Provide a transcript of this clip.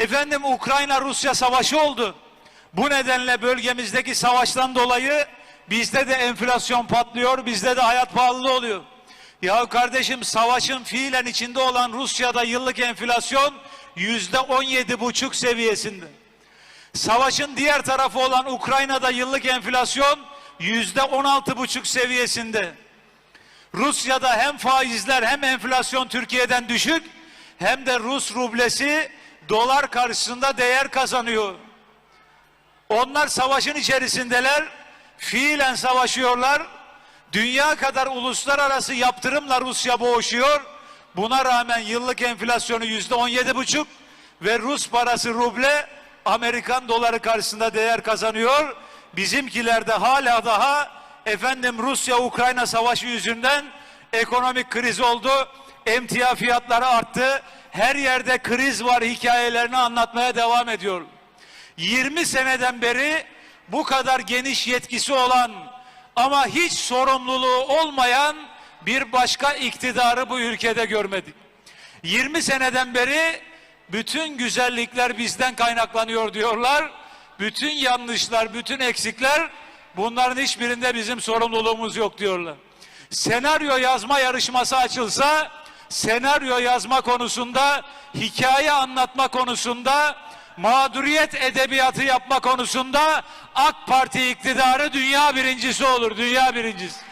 Efendim Ukrayna-Rusya savaşı oldu. Bu nedenle bölgemizdeki savaştan dolayı bizde de enflasyon patlıyor, bizde de hayat pahalılığı oluyor. Ya kardeşim savaşın fiilen içinde olan Rusya'da yıllık enflasyon yüzde on yedi buçuk seviyesinde. Savaşın diğer tarafı olan Ukrayna'da yıllık enflasyon yüzde on altı buçuk seviyesinde. Rusya'da hem faizler hem enflasyon Türkiye'den düşük hem de Rus rublesi dolar karşısında değer kazanıyor. Onlar savaşın içerisindeler, fiilen savaşıyorlar. Dünya kadar uluslararası yaptırımla Rusya boğuşuyor. Buna rağmen yıllık enflasyonu yüzde on yedi buçuk ve Rus parası ruble Amerikan doları karşısında değer kazanıyor. Bizimkiler de hala daha efendim Rusya-Ukrayna savaşı yüzünden ekonomik kriz oldu. Emtia fiyatları arttı. Her yerde kriz var hikayelerini anlatmaya devam ediyor. 20 seneden beri bu kadar geniş yetkisi olan ama hiç sorumluluğu olmayan bir başka iktidarı bu ülkede görmedik. 20 seneden beri bütün güzellikler bizden kaynaklanıyor diyorlar. Bütün yanlışlar, bütün eksikler bunların hiçbirinde bizim sorumluluğumuz yok diyorlar. Senaryo yazma yarışması açılsa senaryo yazma konusunda, hikaye anlatma konusunda, mağduriyet edebiyatı yapma konusunda AK Parti iktidarı dünya birincisi olur, dünya birincisi.